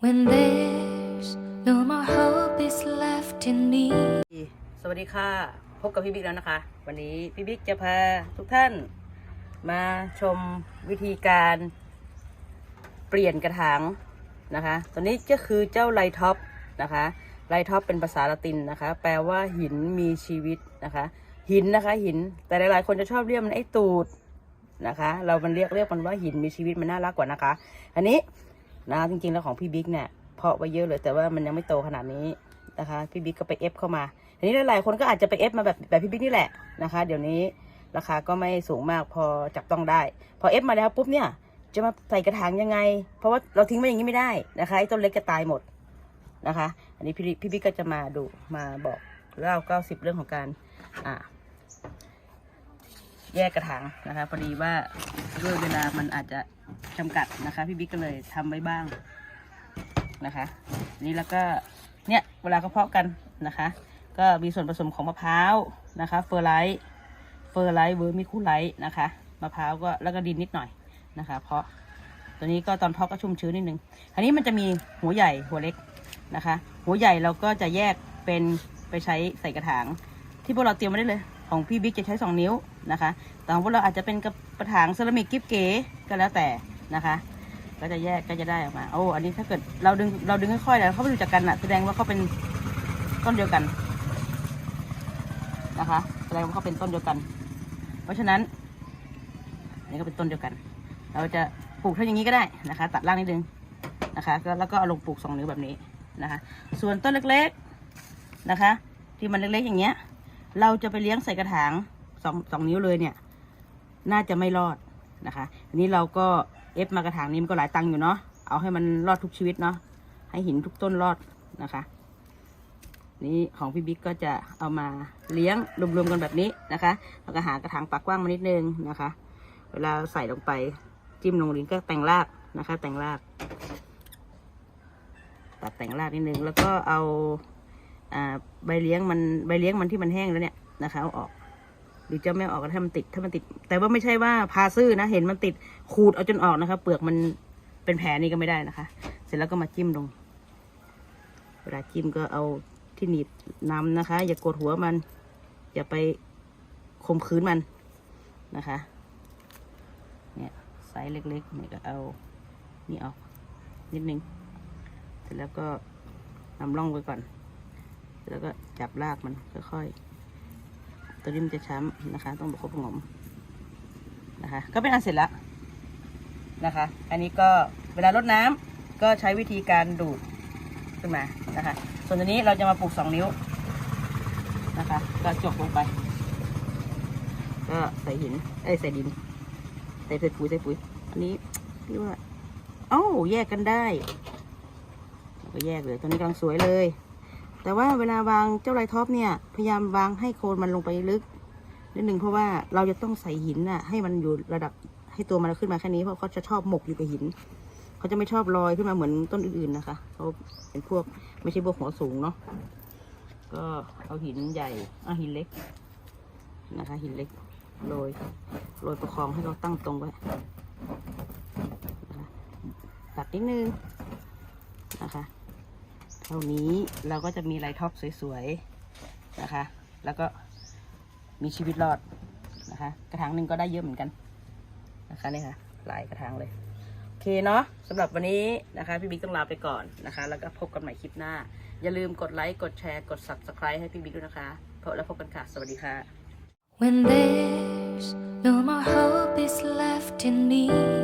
When there's no more hope is left in me. สวัสดีค่ะ พบกับพี่บิ๊กแล้วนะคะ วันนี้พี่บิ๊กจะพาทุกท่านมาชมวิธีการเปลี่ยนกระถางนะคะ ตัวนี้ก็คือเจ้าไลท็อปนะคะ ไลท็อปเป็นภาษาละตินนะคะ แปลว่าหินมีชีวิตนะคะ หินนะคะหิน แต่หลายๆ คนจะชอบเรียกมันไอ้ตูดนะคะ เรามันเรียกเรียกมันว่าหินมีชีวิตมันน่ารักกว่านะคะ อันนี้ นะจริงๆแล้วของพี่บิ๊กเนี่ยเพาะไว้เยอะเลยแต่ว่ามันยังไม่โตขนาดนี้นะคะ พี่บิ๊กก็ไปเอฟเข้ามาทีนี้หลายๆคนก็อาจจะไปเอฟมาแบบแบบพี่บิ๊กนี่แหละนะคะ เดี๋ยวนี้ราคาก็ไม่สูงมากพอจับต้องได้ พอเอฟมาแล้วปุ๊บเนี่ยจะมาใส่กระถางยังไง เพราะว่าเราทิ้งไว้อย่างนี้ไม่ได้นะคะไอ้ต้นเล็กจะตายหมดนะคะ อันนี้พี่พี่บิ๊กก็จะมาดูมาบอกเล่าเก้าสิบเรื่องของการอ่าแยกกระถางนะคะพอดีว่าด้วยเวลามันอาจจะ จำกัดนะคะพี่บิ๊กก็เลยทำไว้บ้างนะคะ นี่แล้วก็เนี่ยเวลาเขาเพาะกันนะคะ ก็มีส่วนผสมของมะพร้าวนะคะเฟอร์ไลท์เฟอร์ไลท์เวอร์มิคูไลท์นะคะมะพร้าวก็แล้วก็ดินนิดหน่อยนะคะ เพาะตัวนี้ก็ตอนเพาะก็ชุ่มชื้นนิดนึงอันนี้มันจะมีหัวใหญ่หัวเล็กนะคะ หัวใหญ่เราก็จะแยกเป็นไปใช้ใส่กระถาง ที่พวกเราเตรียมไว้ได้เลย ของพี่บิ๊กจะใช้ 2 นิ้วนะคะแต่ของพวกเราอาจจะเป็นกระถางเซรามิกกิ๊บเก๋ ก็แล้วแต่นะคะ ก็จะแยกก็จะได้ออกมา โอ้ อันนี้ถ้าเกิดเราดึงเราดึงค่อยๆแล้วเขาไม่รู้จักกันอะแสดงว่าเขาเป็นต้นเดียวกันนะคะ แสดงว่าเขาเป็นต้นเดียวกัน เพราะฉะนั้นอันนี้ก็เป็นต้นเดียวกัน เราจะปลูกเท่าอย่างนี้ก็ได้นะคะ ตัดล่างนิดนึงนะคะ แล้วก็เอาลงปลูกสองนิ้วแบบนี้นะคะ ส่วนต้นเล็กๆนะคะ ที่มันเล็กๆอย่างเงี้ย เราจะไปเลี้ยงใส่กระถางสองสองนิ้วเลยเนี่ย น่าจะไม่รอด นะคะ อันนี้เราก็เอฟมากระถางนี้มันก็หลายตังค์อยู่เนาะ เอาให้มันรอดทุกชีวิตเนาะ ให้หินทุกต้นรอดนะคะ นี่ของพี่บิ๊กก็จะเอามาเลี้ยงรวมๆกันแบบนี้นะคะแล้วก็หากระถางปากกว้างมานิดนึงนะคะ เวลาใส่ลงไปจิ้มลงลิ้นก็แต่งรากนะคะ แต่งราก ตัดแต่งรากนิดนึงแล้วก็เอาอ่าใบเลี้ยงมันใบเลี้ยงมันที่มันแห้งแล้วเนี่ยนะคะเอาออก หรือจะไม่ออกก็ถ้ามันติดถ้ามันติด แต่ว่าไม่ใช่ว่าพาซื่อนะ เห็นมันติดขูดเอาจนออกนะคะ เปลือกมันเป็นแผลนี่ก็ไม่ได้นะคะ เสร็จแล้วก็มาจิ้มลง เวลาจิ้มก็เอาที่หนีบน้ำนะคะ อย่ากดหัวมัน อย่าไปข่มขืนมันนะคะ เนี่ยไซส์เล็กๆเนี่ยก็เอานี่ออกนิดนึง เสร็จแล้วก็นำร่องไว้ก่อน แล้วก็จับรากมันค่อยๆ ตัวนี้มันจะช้ำนะคะ ต้องประคบประงมนะคะ ก็เป็นอันเสร็จแล้วนะคะ อันนี้ก็เวลารดน้ำก็ใช้วิธีการดูดขึ้นมานะคะ ส่วนตัวนี้เราจะมาปลูกสองนิ้วนะคะ ก็จบลงไปก็ใส่หินเอ้ใส่ดิน ใส่ใส่ปุ๋ยใส่ปุ๋ย อันนี้เรียกว่าเอ้าแยกกันได้แล้วก็แยกเลย ตัวนี้กำลังสวยเลย แต่ว่าเวลาวางเจ้าไรท็อปเนี่ย พยายามวางให้โคนมันลงไปลึกนิดหนึ่งเพราะว่าเราจะต้องใส่หินน่ะ ให้มันอยู่ระดับให้ตัวมันขึ้นมาแค่นี้เพราะเขาจะชอบหมกอยู่กับหิน เขาจะไม่ชอบลอยขึ้นมาเหมือนต้นอื่นๆนะคะเขาเป็นพวกไม่ใช่พวกหัวสูงเนาะก็เอาหินใหญ่เอาหินเล็กนะคะ หินเล็กโรยโรยประคองให้เราตั้งตรงไว้ตัดนิดนึงนะคะ เท่านี้เราก็จะมีไลท็อปสวยๆนะคะ แล้วก็มีชีวิตรอดนะคะ กระถางหนึ่งก็ได้เยอะเหมือนกันนะคะนี่ค่ะหลายกระถางเลยโอเคเนาะสำหรับวันนี้นะคะ พี่บิ๊กต้องลาไปก่อนนะคะ แล้วก็พบกันใหม่คลิปหน้า อย่าลืมกดไลค์กดแชร์กด subscribe ให้พี่บิ๊กด้วยนะคะพบแล้วพบกันค่ะ สวัสดีค่ะ When there's no more hope is left in me.